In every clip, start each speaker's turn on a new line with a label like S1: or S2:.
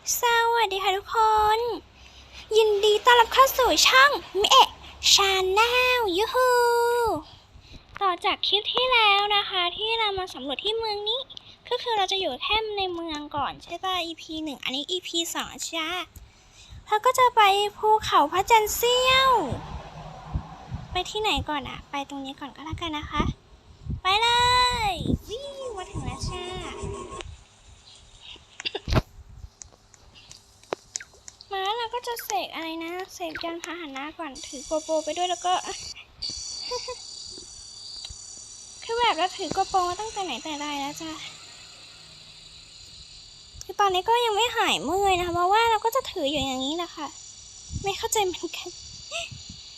S1: สวัสดีค่ะทุกคน ยินดีต้อนรับเข้าสู่ช่องมิเอะชาแนลยูฮูต่อจากคลิปที่แล้วนะคะ ที่เรามาสำรวจที่เมืองนี้ ก็คือเราจะอยู่แค่ในเมืองก่อนใช่ป่ะ EP หนึ่งอันนี้ EP สองจ้าแล้วก็จะไปภูเขาพระจันทร์เสี้ยว ไปที่ไหนก่อนอะไปตรงนี้ก่อนก็แล้วกันนะคะ ไปเลยวิ่งมาถึงแล้วจ้า มาแล้วเราก็ จะเสกอะไรนะ เสกยานพาหนะก่อนถือโกโปรไปด้วยแล้วก็ คือแบบเราถือโกโปรมาตั้งแต่ไหนแต่ไรแล้วจ้ะคือตอนนี้ก็ยังไม่หายเมื่อยนะคะเพราะว่าเราก็จะถืออยู่อย่างนี้แหละค่ะ ไม่เข้าใจเหมือนกัน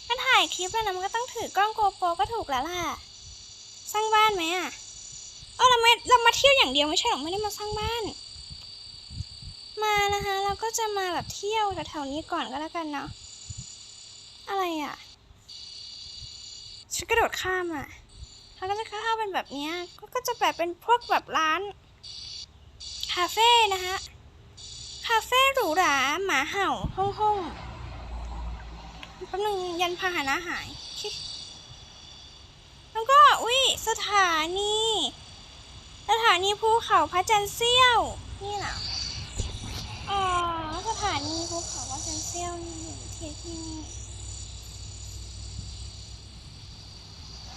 S1: ถ้าถ่ายคลิปแล้วนะมันก็ต้องถือกล้องโกโปรก็ถูกแล้วล่ะ สร้างบ้านไหมอะเออเราไม่เรามาเที่ยวอย่างเดียวไม่ใช่หรอไม่ได้มาสร้างบ้าน มานะคะ เราก็จะมาแบบเที่ยวแถวๆนี้ก่อนก็แล้วกันเนาะอะไรอะฉันกระโดดข้ามอะเขาก็จะเข้าเป็นแบบนี้ก็ก็จะแบบเป็นพวกแบบร้านคาเฟ่นะคะคาเฟ่หรูหราหมาเห่าห้องห้องแป๊บนึงยันพาหนะหาย แล้วก็อุ้ยสถานี สถานีภูเขาพระจันทร์เสี้ยว นี่เหรออ๋อสถานีภู เขาว่าเซนเซียลนี่อยู่ที่ที่นี่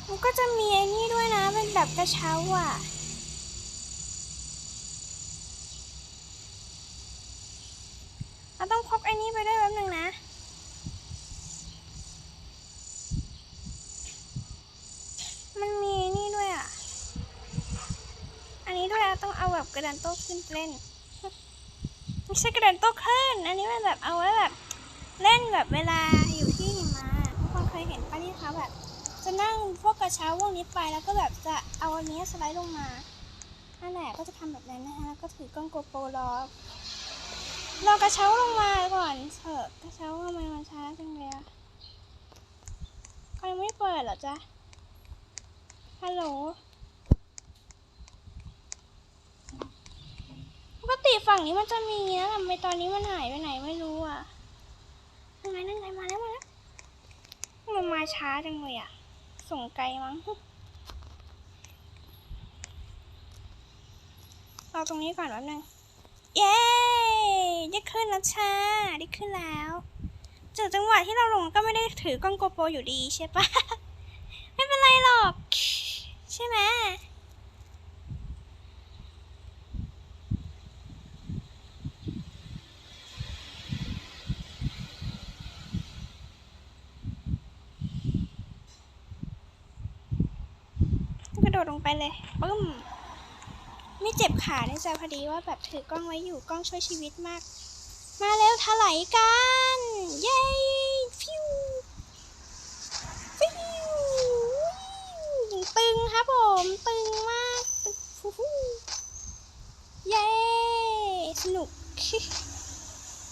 S1: มันก็จะมีไอ้นี่ด้วยนะ เป็นแบบกระเช้าอะเราต้องพกไอ้นี่ไปด้วยแป๊บนึงนะ มันมีไอ้นี่ด้วยอะ อันนี้ด้วยอะต้องเอาแบบกระดานโต๊ะขึ้นเล่น ไม่ใช่กระดานโต๊ะขึ้นอันนี้มันแบบเอาไว้แบบเล่นแบบเวลาอยู่ที่หิมะทุกคนเคยเห็นปะที่เขาแบบ จะนั่งพวกกระเช้าพวกนี้ไปแล้วก็แบบจะเอาอันนี้สไลด์ลงมานั่นแหละก็จะทำแบบนั้นนะคะแล้วก็ถือกล้องโกโปรรอรอกระเช้าลงมาก่อนเถอะกระเช้าทำไมมันช้าจังเลยอะเขายังไม่เปิดเหรอจ๊ะฮัลโหล กติฝั่งนี้มันจะมีนะทำไมตอนนี้มันหายไปไหนไม่รู้อะยังไงนั่งไงมาแล้วมาแล้วมันมาช้าจังเลยอะ ส่งไกลมั้งรอตรงนี้ก่อนแป๊บนึงเย้ได้ขึ้นแล้วช้าได้ขึ้นแล้วเจอจังหวะที่เราลงก็ไม่ได้ถือกล้องโกโปรอยู่ดีใช่ปะไม่เป็นไรหรอก ใช่ไหม โดดลงไปเลยปึ้มไม่เจ็บขานะจ๊ะพอดีว่าแบบถือกล้องไว้อยู่กล้องช่วยชีวิตมาก มาแล้วถลายกันเย้ฟิวฟิวยิงตึงครับผมตึงมากตึงฟูฟูเย้สนุก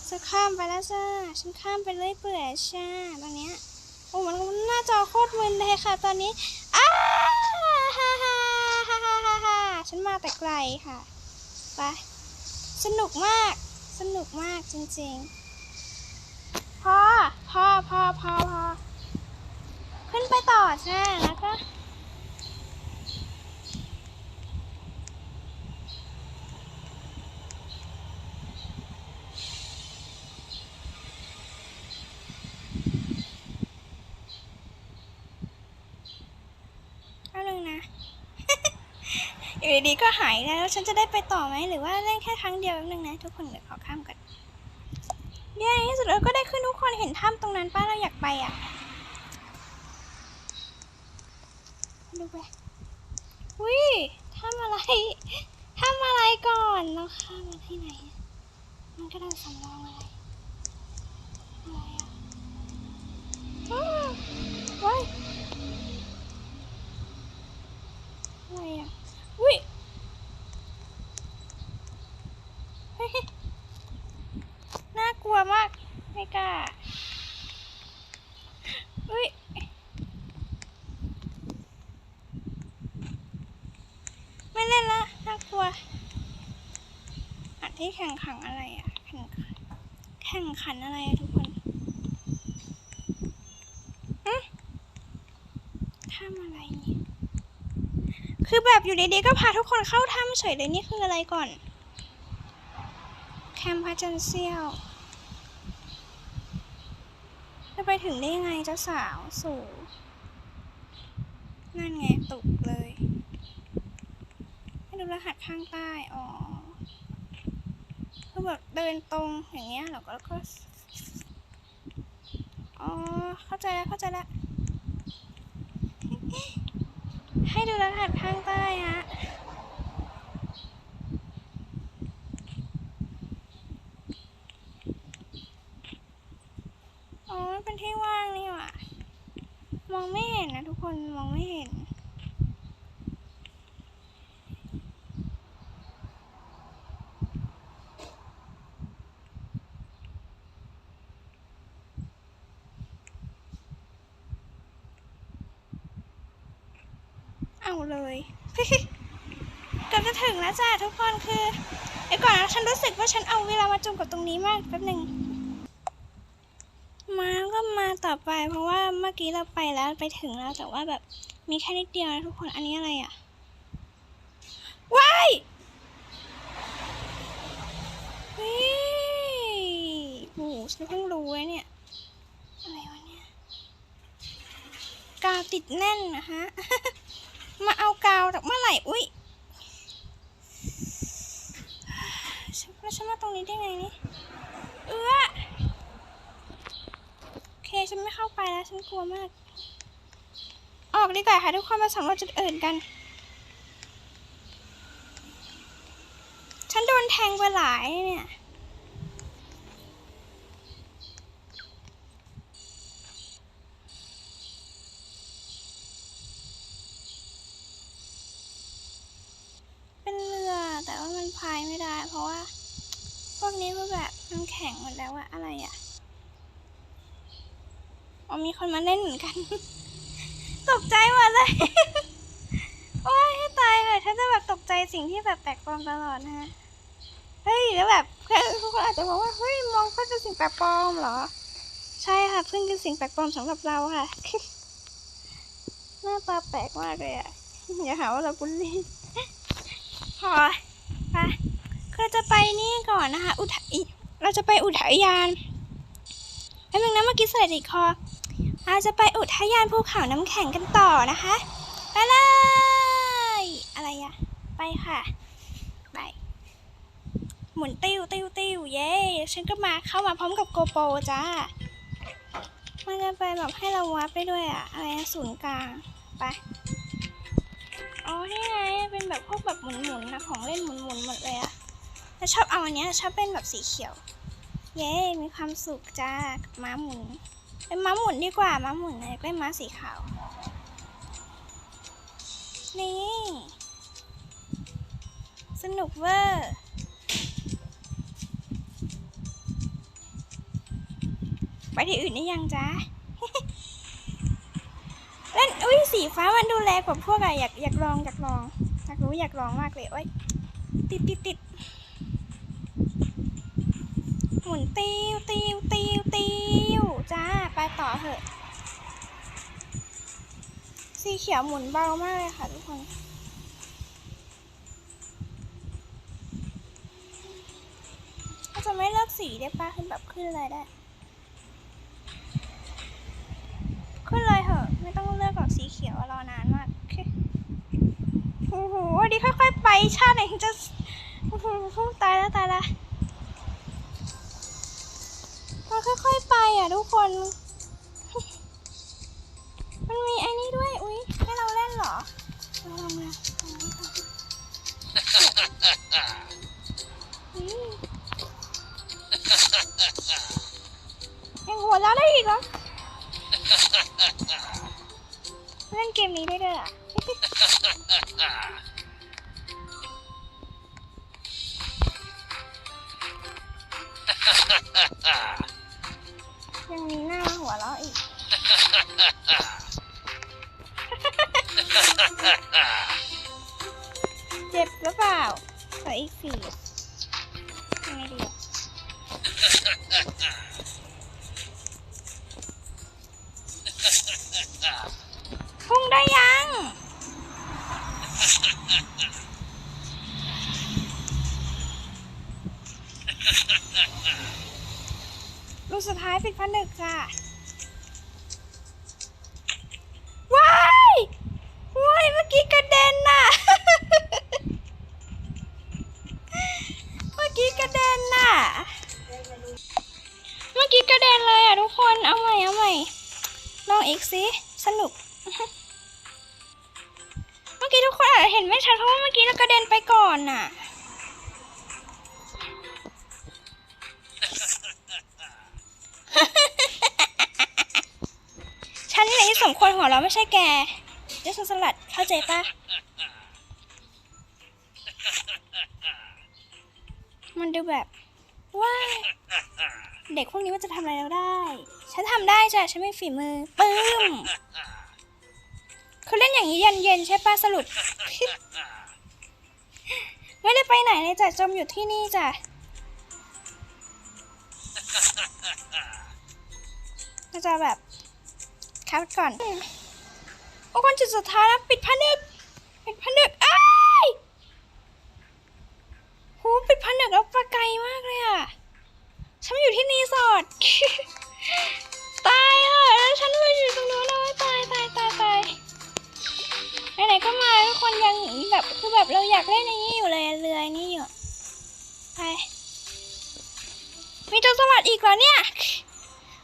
S1: จะข้ามไปแล้วจ้าฉันข้ามไปเรื่อยเปื่อยจ้าตอนเนี้ยโอ้มันหน้าจอโคตรมึนเลยค่ะ ตอนนี้อ้าฮ่าฮ่าฮ่าฮ่าฮ่า ฉันมาแต่ไกลค่ะ ไป สนุกมาก สนุกมากจริงๆ พ่อ พ่อ พ่อ พ่อ พ่อ ขึ้นไปต่อใช่แล้วก็นึงนะ อยู่ ดีๆก็หายแล้ว ฉันจะได้ไปต่อไหมหรือว่าเล่นแค่ครั้งเดียวแป๊บนึงนะ ทุกคนเดี๋ยวขอข้ามก่อนเนี่ยที่สุดเราก็ได้ขึ้นทุกคนเห็นถ้ำตรงนั้นป้าเราอยากไปอะดูไปอุ้ยถ้ำอะไรถ้ำอะไรก่อนเราข้ามมาที่ไหนมันก็เดินสำรองอะไรอะไรอะอ้าวเว้ย อะไรอะ อุ้ยเฮ้ยน่ากลัวมาก ไม่กล้า อุ้ย ไม่เล่นละ น่ากลัวอัน ที่แข่งขังอะไรอะข่งขันแข่งขันอะไรทุกคนอะถ้ำอะไรเนี่ย คือแบบอยู่ดีๆก็พาทุกคนเข้าถ้ำเฉยเลยนี่คืออะไรก่อน แคมป์พระจันเซียวจะไปถึงได้ยังไงเจ้าสาวสูงนั่นไงตกเลย ให้ดูรหัสข้างใต้ อ๋อ คือแบบเดินตรงอย่างเงี้ยแล้วก็แล้วก็อ๋อเข้าใจแล้วเข้าใจแล้วให้ดูรหัสข้างใต้ฮะอ๋อเป็นที่ว่างนี่หว่ะมองไม่เห็นนะทุกคนมองไม่เห็น เอาเลย เกือบ จ้ะทุกคนคือเดี๋ยวก่อนนะฉันรู้สึกว่าฉันเอาเวลามาจุ่มกับตรงนี้มากแป๊บหนึ่งมาก็มาต่อไป เพราะว่าเมื่อกี้เราไปแล้วไปถึงแล้วแต่ว่าแบบมีแค่นิดเดียวนะทุกคนอันนี้อะไรอะว้ายเฮ้ยโหฉันเพิ่งรู้เลยเนี่ยอะไรวะเนี่ยกาวติดแน่นนะฮะมาเอากาวจากเมื่อไหร่อุ้ยฉัน แล้วฉันมาตรงนี้ได้ไงนี่ เอื้อโอเค ฉันไม่เข้าไปแล้ว ฉันกลัวมาก ออกดีกว่าค่ะทุกคนมาสำรวจจุดอื่นกัน ฉันโดนแทงไปหลายเนี่ย เป็นเรือแต่ว่ามันพาย ได้ เพราะว่า พวกนี้มันแบบมันแข็งหมดแล้วอะอะไรอะอ๋อมีคนมาเล่นเหมือนกัน ตกใจหมดเลย โอ้ยให้ตายเลยฉันจะแบบตกใจสิ่งที่แบบแปลกปลอมตลอดนะฮะ เฮ้ยแล้วแบบทุกคนอาจจะบอกว่าเฮ้ยมองเพื่อนคือสิ่งแปลกปลอมเหรอ ใช่ค่ะเพื่อนคือสิ่งแปลกปลอมสำหรับเราค่ะ หน้าตาแปลกมากเลยอะอย่าหาว่าเราบุลลี่พอ ไปคือจะไปนี่ก่อนนะคะ อุทัยเราจะไปอุทยานแป๊บนึงนะเมื่อกี้ใส่ติดคอ เราจะไปอุทยานภูเขาน้ำแข็งกันต่อนะคะ ไปเลย อะไรอะไปค่ะ ไป หมุนติ้วติ้วติ้วเย้ฉันก็มาเข้ามาพร้อมกับโกโปรจ้า มันจะไปแบบให้เราวัดไปด้วยอะอะไรนะศูนย์กลางไปอ๋อนี่ไง เป็นแบบพวกแบบหมุนๆนะ ของเล่นหมุนๆหมดเลยอะ้วชอบเอาอันเนี้ยชอบเป็นแบบสีเขียว เย้ มีความสุขจ้าม้าหมุน เป็นม้าหมุนดีกว่า ม้าหมุนเลยเป็นม้าสีขาว นี่ สนุกเวอร์ไปที่อื่นได้ยังจ๊ะเล่นอุ้ยสีฟ้ามันดูแลกว่าพวกอะอยากอยากลองอยากลองอยากรู้อยากลองมากเลยโอ้ยติดติดติด หมุนติวติวติวติวจ้า ไปต่อเถอะ สีเขียวหมุนเบามากเลยค่ะทุกคนเราจะไม่เลือกสีได้ปะคือแบบขึ้นเลยได้ ขึ้นเลยเหอะ ไม่ต้องเลือกแบบสีเขียวรอนานมาก โอเคโอ้โหวันนี้ค่อยๆไปชาติไหนถึงจะโอ้โหตายแล้วตายแล้ว มันค่อยๆไปอะทุกคน มันมีไอ้นี่ด้วย อุ๊ยให้เราเล่นเหรอลองมายังหัวเราได้อีกเหรอ เล่นเกมนี้ได้ด้วยอะ ยังมีหน้าหัวเราะอีก เจ็บหรือเปล่าขออีกสี่ยังไงดีพุ่งได้ยัง สุดท้ายสิบพันหนึ่งจ้ะ นนี่แหละที่สมควรหัวเราไม่ใช่แกเจสันสลัดเข้าใจปะมันดูแบบว้าเด็กพวกนี้มันจะทำอะไรเราได้ ฉันทำได้จ้ะ ฉันไมีฝีมือปึ้มเขาเล่นอย่างนี้เย็นเย็นๆใช่ปะสรุป ไม่ได้ไปไหนเลยจ้ะ จมอยู่ที่นี่จ้ะเราจะแบบ คัดก่อน โอ้คนจุดสุดท้ายแล้วปิดผนึก ปิดผนึกอ้ายโหปิดผนึกแล้วไปไกลมากเลยอะ ฉันอยู่ที่รีสอร์ทตายอะแล้วฉันมาอยู่ตรงนู้นแล้วตายตายตายตายไหนๆก็มาทุกคนยังแบบคือแบบเราอยากเล่นในนี้อยู่เลยเรือนี่อยู่ไปมีโจรสลัดอีกเหรอเนี่ย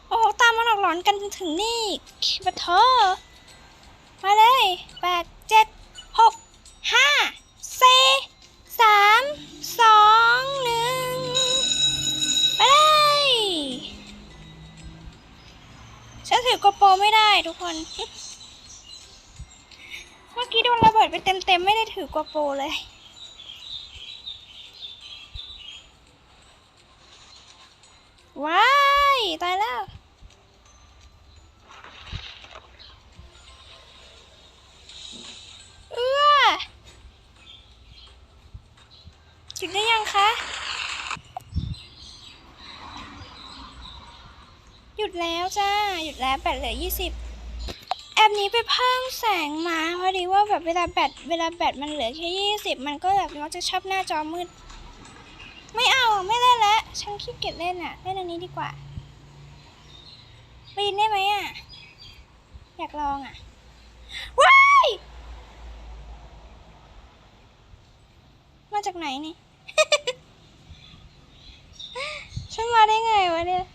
S1: โอ้ตามมาหลอกหลอนกันจนถึงนี่ปะเธอ มาเลยแปดเจ็ดหกห้าสี่สามสองหนึ่งไปเลยฉันถือกระโปรงไม่ได้ทุกคน เมื่อกี้โดนระเบิดไปเต็มๆ ไม่ได้ถือกระโปรงเลยว้าย ตายแล้ว แล้วจ้า หยุดแล้วแบตเหลือยี่สิบแอปนี้ไปเพิ่มแสงมาพอดีว่าแบบเวลาแบตเวลาแบตมันเหลือแค่ยี่สิบมันก็แบบมักจะชอบหน้าจอมืด ไม่เอาไม่เล่นแล้วฉันขี้เกียจเล่นอะ เล่นอันนี้ดีกว่าปีนได้ไหมอะ อยากลองอะ ว้าย มาจากไหนนี่ ฉันมาได้ไงวะเนี่ย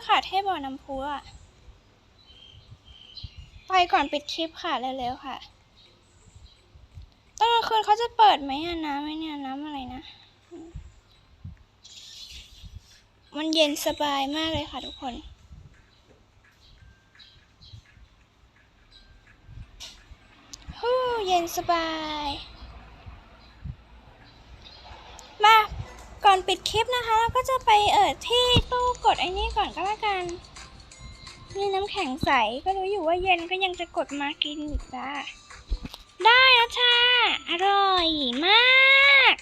S1: คือขาดเทพบ่อน้ำพุอะไปก่อนปิดคลิปค่ะ เร็วๆค่ะตอนกลางคืนเขาจะเปิดไหมอะน้ำไหมเนี่ยน้ำอะไรนะ มันเย็นสบายมากเลยค่ะทุกคนฮู้เย็นสบาย มา ก่อนปิดคลิปนะคะ เราก็จะไปเอิดที่ตู้กดไอ้นี่ก่อนก็แล้วกัน มีน้ำแข็งใสก็รู้อยู่ว่าเย็นก็ยังจะกดมากินอีกจ้าได้แล้วจ้าอร่อยมาก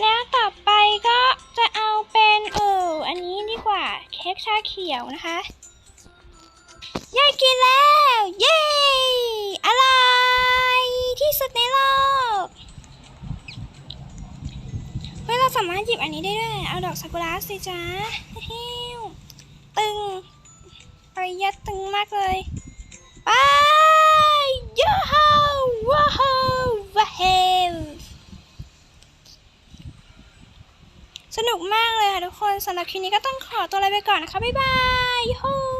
S1: แล้วต่อไปก็จะเอาเป็นเอออันนี้ดีกว่าเค้กชาเขียวนะคะยายกินแล้ว เย้ อร่อยที่สุดในโลก เฮ้ยเรา สามารถหยิบอันนี้ได้ด้วย เอาดอกซากุระสิจ้าฮิวตึง ประหยัดตึงมากเลย ไปยูฮูว้าวว้าวสนุกมากเลยค่ะทุกคนสำหรับคลิปนี้ก็ต้องขอตัวลาไปก่อนนะคะ บ๊ายบายยูฮู